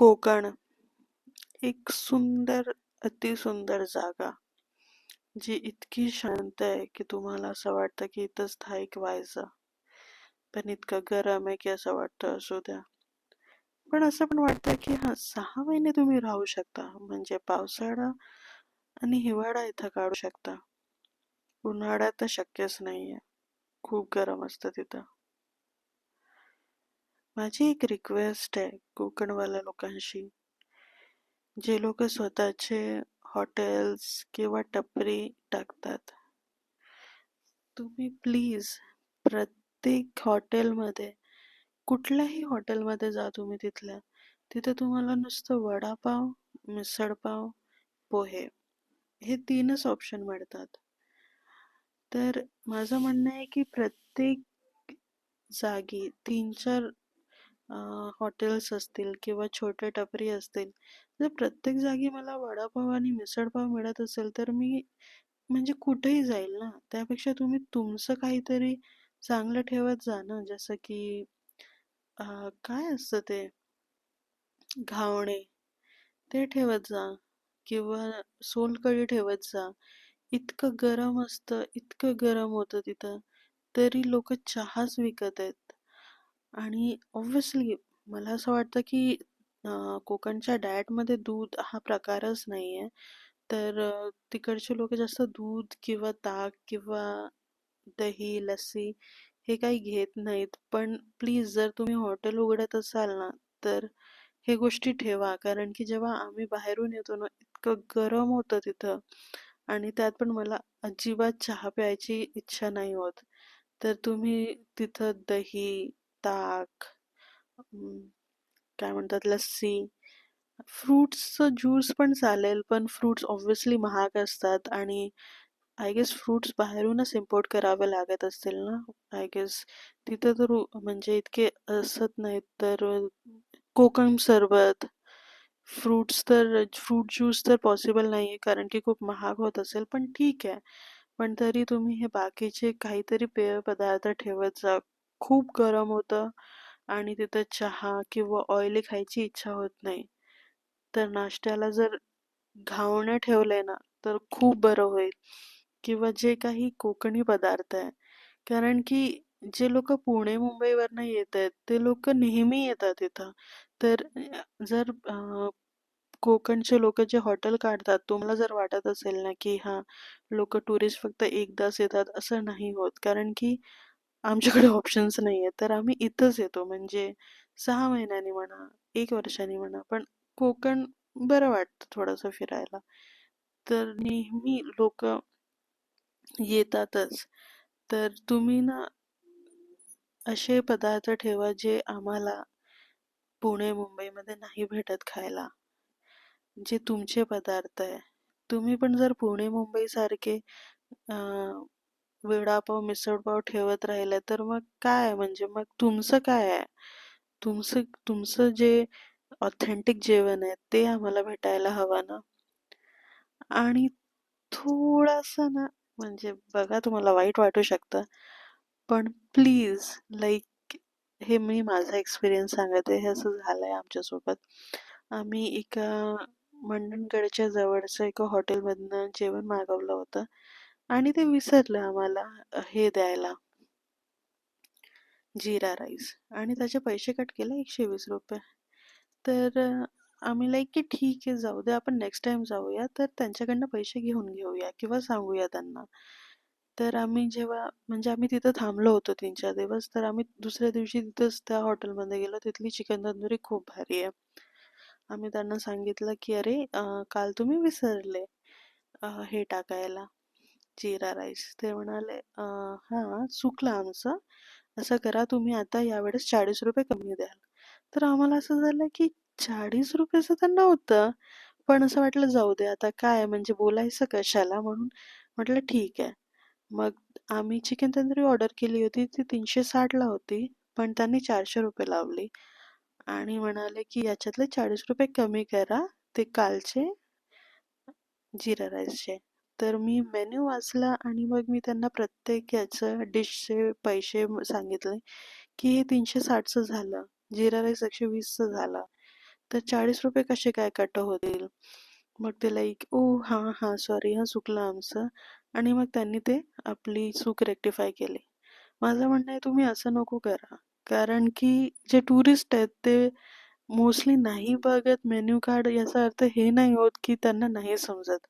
कोकण. एक सुंदर अतिसुंदर जागा जी इतकी शांत आहे की तुम्हाला असं वाटतं की इथं स्थायिक व्हायचं. पण इतकं गरम आहे की असं वाटतं असू द्या. पण असं पण वाटतं की हा सहा महिने तुम्ही राहू शकता. म्हणजे पावसाळा आणि हिवाळा इथं काढू शकता. उन्हाळ्यात तर शक्यच नाहीये. खूप गरम असतं तिथं. माझी एक रिक्वेस्ट आहे कोकणवाल्या लोकांशी. जे लोक स्वतःचे हॉटेल्स किंवा टपरी टाकतात. तुम्ही प्लीज प्रत्येक हॉटेलमध्ये कुठल्याही हॉटेलमध्ये जा तुम्ही तिथल्या. तिथे तुम्हाला नुसतं वडापाव मिसळपाव पोहे हे तीनच ऑप्शन मिळतात. तर माझं म्हणणं आहे की प्रत्येक जागी तीन चार हॉटेल्स असतील किंवा छोटे टपरी असतील. जर प्रत्येक जागी मला वडापाव आणि मिसळपाव मिळत असेल तर मी म्हणजे कुठेही जाईल ना? त्यापेक्षा तुम्ही तुमचं काहीतरी चांगलं ठेवत जा ना? जसं की काय असतं ते? घावणे. ते ठेवत जा. किंवा सोलकढी ठेवत जा. इतकं गरम असतं इतकं गरम होतं तिथं. तरी लोक चहाच विकत आहेत. आणि ऑब्व्हियसली मला असं वाटतं की कोकणच्या डाएटमध्ये दूध हा प्रकारच नाही आहे तर तिकडचे लोक जास्त दूध किंवा ताक किंवा दही लस्सी हे काही घेत नाहीत. पण प्लीज जर तुम्ही हॉटेल उघडत असाल ना तर हे गोष्टी ठेवा. कारण की जेव्हा आम्ही बाहेरून येतो ना इतकं गरम होतं तिथं. आणि त्यात पण मला अजिबात चहा प्यायची इच्छा नाही होत. तर तुम्ही तिथं दही ताक काय म्हणतात लस्सी फ्रुट्सचं ज्यूस पण चालेल पण फ्रुट्स ऑब्व्हियसली महाग असतात आणि आय गेस फ्रुट्स बाहेरूनच इम्पोर्ट करावे लागत असतील ना? आय गेस तिथं तर म्हणजे इतके असत नाहीत तर कोकम सरबत फ्रुट्स तर फ्रूट ज्यूस तर पॉसिबल नाहीये कारण की खूप महाग होत असेल पण ठीक आहे. पण तरी तुम्ही हे बाकीचे काहीतरी पेय पदार्थ ठेवत जा. खूप गरम होतं आणि तिथं चहा किंवा ऑइली खायची इच्छा होत नाही. तर नाश्त्याला जर घावणं ठेवलंय ना तर खूप बरं होईल. किंवा जे काही कोकणी पदार्थ आहे. कारण की जे लोक पुणे मुंबईवरनं येत आहेत ते लोक नेहमी येतात इथं. तर जर कोकणचे लोक जे हॉटेल काढतात तुम्हाला जर वाटत असेल ना की हा लोक टुरिस्ट फक्त एकदाच येतात असं नाही होत. कारण की आमच्याकडे ऑप्शन्स नाही आहेत तर आम्ही इथंच येतो. म्हणजे सहा महिन्यांनी म्हणा एक वर्षांनी म्हणा पण कोकण बरं वाटतं थोडंसं फिरायला. तर नेहमी लोक येतातच. तर तुम्ही ना असे पदार्थ ठेवा जे आम्हाला पुणे मुंबईमध्ये नाही भेटत खायला. जे तुमचे पदार्थ आहे. तुम्ही पण जर पुणे मुंबई सारखे अं, वडापाव मिसळपाव ठेवत राहिले तर मग काय? म्हणजे मग तुमचं काय आहे? तुमचं तुमचं जे ऑथेंटिक जेवण आहे ते आम्हाला भेटायला हवं ना? आणि थोडासा ना म्हणजे बघा तुम्हाला वाईट वाटू शकतं पण प्लीज लाईक हे मी माझा एक्सपिरियन्स सांगते हे असं झालंय आमच्यासोबत. आम्ही एका मंडणगडच्या जवळचं एका हॉटेलमधनं जेवण मागवलं होतं. आणि ते विसरलं आम्हाला हे द्यायला. जिरा राईस. आणि त्याचे पैसे कट केले एकशे वीस रुपये. तर आम्ही लाईक की ठीक आहे जाऊ दे आपण नेक्स्ट टाइम जाऊया. तर त्यांच्याकडनं पैसे घेऊन घेऊया किंवा सांगूया त्यांना. तर आम्ही जेव्हा म्हणजे आम्ही तिथं थांबलो होतो तीन चार दिवस तर आम्ही दुसऱ्या दिवशी तिथंच त्या हॉटेलमध्ये गेलो. तिथली चिकन तंदुरी खूप भारी आहे. आम्ही त्यांना सांगितलं की अरे काल तुम्ही विसरले हे टाकायला. जिरा राईस ते म्हणाले हां हा चुकलं आमचं. असं करा तुम्ही आता यावेळेस चाळीस रुपये कमी द्याल. तर आम्हाला असं झालं की चाळीस रुपयाचं तर नव्हतं पण असं वाटलं जाऊ दे आता काय म्हणजे बोलायचं कशाला म्हणून? म्हटलं ठीक आहे. मग आम्ही चिकन तंदुरी ऑर्डर केली होती ती तीनशे साठला होती पण त्यांनी चारशे रुपये लावली. आणि म्हणाले की याच्यातले चाळीस रुपये कमी करा ते कालचे जिरा राईसचे. तर मी मेन्यू वाचला आणि मग मी त्यांना प्रत्येक याचं डिशचे पैसे सांगितले की हे तीनशे साठचं झालं जिरा राईस एकशे वीसचं झालं. तर चाळीस रुपये कसे काय कट होतील? मग ते लाईक ओ हां हां सॉरी हां चुकलं आमचं. आणि मग त्यांनी ते आपली चूक रेक्टिफाय केली. माझं म्हणणं आहे तुम्ही असं नको करा. कारण की जे टुरिस्ट आहेत ते मोस्टली नाही बघत मेन्यू कार्ड याचा अर्थ हे नाही होत की त्यांना नाही समजत.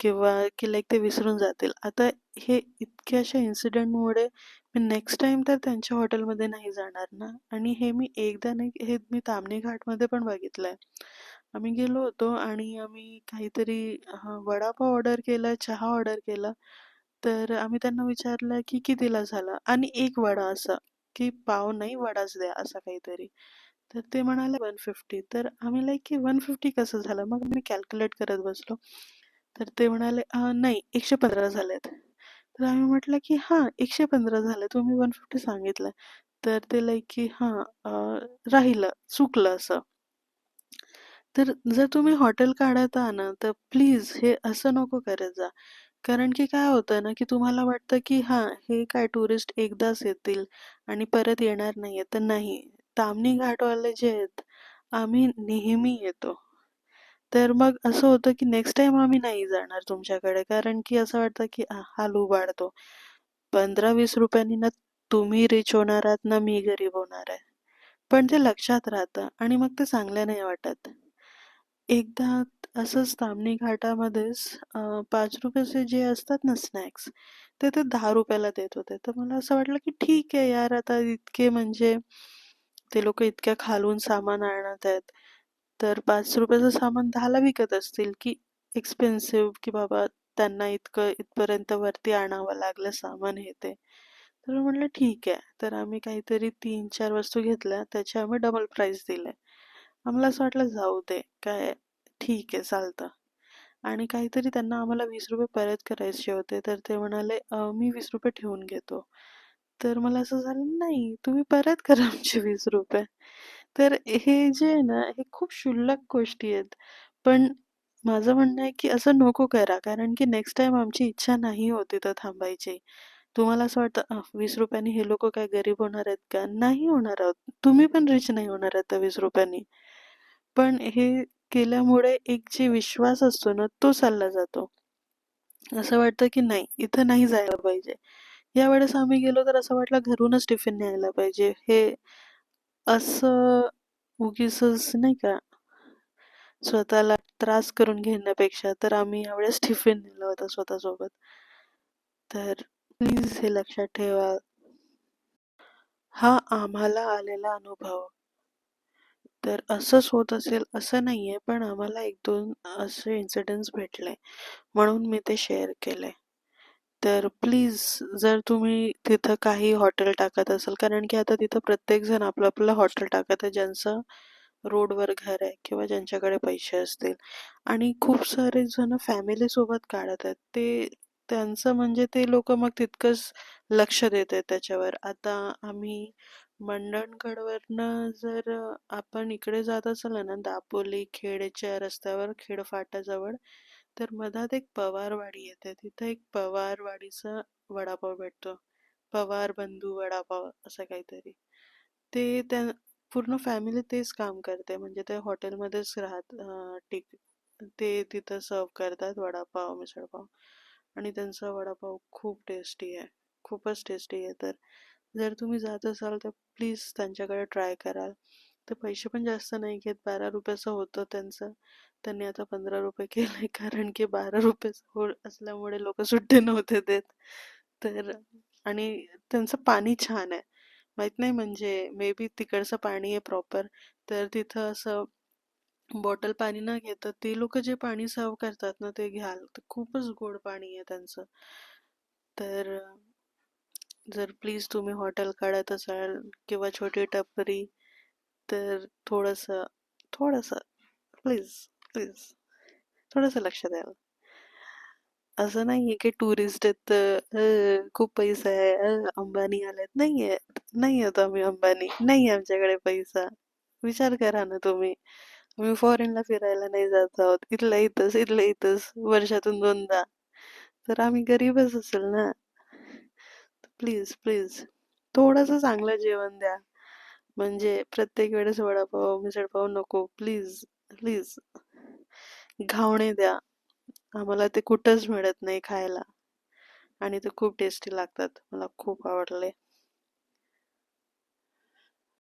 किंवा की लाईक ते विसरून जातील. आता हे इतक्या अशा इन्सिडेंटमुळे मी नेक्स्ट टाइम तर त्यांच्या हॉटेलमध्ये नाही जाणार ना. आणि हे मी एकदा नाही हे मी तामणी घाटमध्ये पण बघितलंय. आम्ही गेलो होतो आणि आम्ही काहीतरी वडापाव ऑर्डर केला चहा ऑर्डर केला. तर आम्ही त्यांना विचारलं की कितीला झाला? आणि एक वडा असा की पाव नाही वडाच द्या असा काहीतरी. तर ते म्हणाले वन फिफ्टी तर आम्ही लाईक की वन फिफ्टी कसं झालं? मग मी कॅल्क्युलेट करत बसलो. तर ते म्हणाले नाही एकशे पंधरा झालेत. तर आम्ही म्हटलं की हां एकशे पंधरा झाले तुम्ही वन फिफ्टी सांगितलं. तर ते लाईक की हां राहिलं चुकलं असं. तर जर तुम्ही हॉटेल काढत ना तर प्लीज हे असं नको करत जा. कारण की काय होतं ना की तुम्हाला वाटतं की हां हे काय टुरिस्ट एकदाच येतील आणि परत येणार नाहीये तर नाही तामणी घाटवाले जे आहेत आम्ही नेहमी येतो. तर मग असं होतं की नेक्स्ट टाइम आम्ही नाही जाणार तुमच्याकडे. कारण की असं वाटतं की आ, हा लुबाडतो पंधरा वीस रुपयांनी ना तुम्ही रिच होणार आहात ना मी गरीब होणार आहे. पण ते लक्षात राहतं आणि मग ते चांगलं नाही वाटत. एकदा असंच तामणी घाटामध्येच अं, पाच रुपयाचे जे असतात ना स्नॅक्स ते ते दहा रुपयाला देत होते. तर मला असं वाटलं की ठीक आहे यार आता इतके म्हणजे ते लोक इतक्या खालून सामान आणत आहेत. तर पाच रुपयाचं सामान दहाला विकत असतील की एक्सपेन्सिव्ह की बाबा त्यांना इतकं इथपर्यंत वरती आणावं लागलं सामान हे ते. तर म्हटलं ठीक आहे. तर आम्ही काहीतरी तीन चार वस्तू घेतल्या. त्याचे आम्ही डबल प्राईस दिले आम्हाला असं वाटलं जाऊ दे काय ठीक आहे चालतं. आणि काहीतरी त्यांना आम्हाला वीस रुपये परत करायचे होते. तर ते म्हणाले मी वीस रुपये ठेवून घेतो. तर मला असं झालं नाही तुम्ही परत करा आमचे वीस रुपये. तर हे जे आहे ना हे खूप क्षुल्लक गोष्टी आहेत. पण माझं म्हणणं आहे की असं नको करा कारण की नेक्स्ट टाइम आमची इच्छा नाही होत तिथं थांबायची. तुम्हाला असं वाटतं "अं, वीस रुपयांनी हे लोक काय गरीब होणार आहेत का? नाही होणार आहोत. तुम्ही पण रिच नाही होणार आहेत त्या वीस रुपयांनी. पण हे केल्यामुळे एक जे विश्वास असतो ना तो चालला जातो. असं वाटतं की नाही इथं नाही जायला पाहिजे. यावेळेस आम्ही गेलो तर असं वाटलं घरूनच टिफिन न्यायला पाहिजे. हे असं उगीच नाही का? स्वतःला त्रास करून घेण्यापेक्षा तर आम्ही यावेळेस टिफिन नेला होता स्वतःसोबत. तर प्लीज हे लक्षात ठेवा. हा आम्हाला आलेला अनुभव. तर असंच होत असेल असं नाहीये पण आम्हाला एक दोन असे इन्सिडेंट्स भेटले. म्हणून मी ते शेअर केले. तर प्लीज जर तुम्ही तिथं काही हॉटेल टाकत असाल कारण की आता तिथं प्रत्येक जण आपलं आपलं हॉटेल टाकत आहे ज्यांचं रोडवर घर आहे किंवा ज्यांच्याकडे पैसे असतील. आणि खूप सारे जण फॅमिली सोबत काढत आहेत. ते त्यांचं म्हणजे ते लोक मग तितकंच लक्ष देत आहेत त्याच्यावर. आता आम्ही मंडणगडवरनं जर आपण इकडे जात असाल ना दापोली खेडच्या रस्त्यावर खेड फाट्याजवळ तर मधात एक पवारवाडी येते. तिथं एक पवारवाडीचा वडापाव भेटतो. पवार बंधू वडापाव असं काहीतरी. ते त्या पूर्ण फॅमिली तेच काम करते. म्हणजे ते हॉटेलमध्येच राहत टिक ते तिथं सर्व करतात वडापाव मिसळपाव. आणि त्यांचा वडापाव खूप टेस्टी आहे. खूपच टेस्टी आहे. तर जर तुम्ही जात असाल तर प्लीज त्यांच्याकडे ट्राय कराल. ते पैसे पण जास्त नाही घेत. बारा रुपयाचं होतं त्यांचं. त्यांनी आता पंधरा रुपये केले. कारण की बारा रुपये हो असल्यामुळे लोक सुट्टे नव्हते देत. तर आणि त्यांचं पाणी छान आहे. माहीत नाही म्हणजे मे बी तिकडचं पाणी आहे प्रॉपर तर तिथं असं बॉटल पाणी न घेता ते लोक जे पाणी सर्व करतात ना ते घ्याल. तर खूपच गोड पाणी आहे त्यांचं. तर जर प्लीज तुम्ही हॉटेल काढत असाल किंवा छोटी टपरी तर थोडंसं थोडंसं प्लीज प्लीज थोडंसं लक्ष द्याल असं नाहीये की टुरिस्ट आहेत खूप पैसा आहे अंबानी आलेत. नाही आहेत नाही आहेत आम्ही अंबानी. नाही आमच्याकडे पैसा. विचार करा ना तुम्ही. आम्ही फॉरेनला फिरायला नाही जात आहोत. इथलं इथंच इथलं इथंच वर्षातून दोनदा. तर आम्ही गरीबच असेल ना? प्लीज प्लीज थोडंसं चांगलं जेवण द्या. म्हणजे प्रत्येक वेळेस वडापाव मिसळपाव नको. प्लीज प्लीज घावणे द्या. आम्हाला ते कुठंच मिळत नाही खायला. आणि ते खूप टेस्टी लागतात. मला खूप आवडले.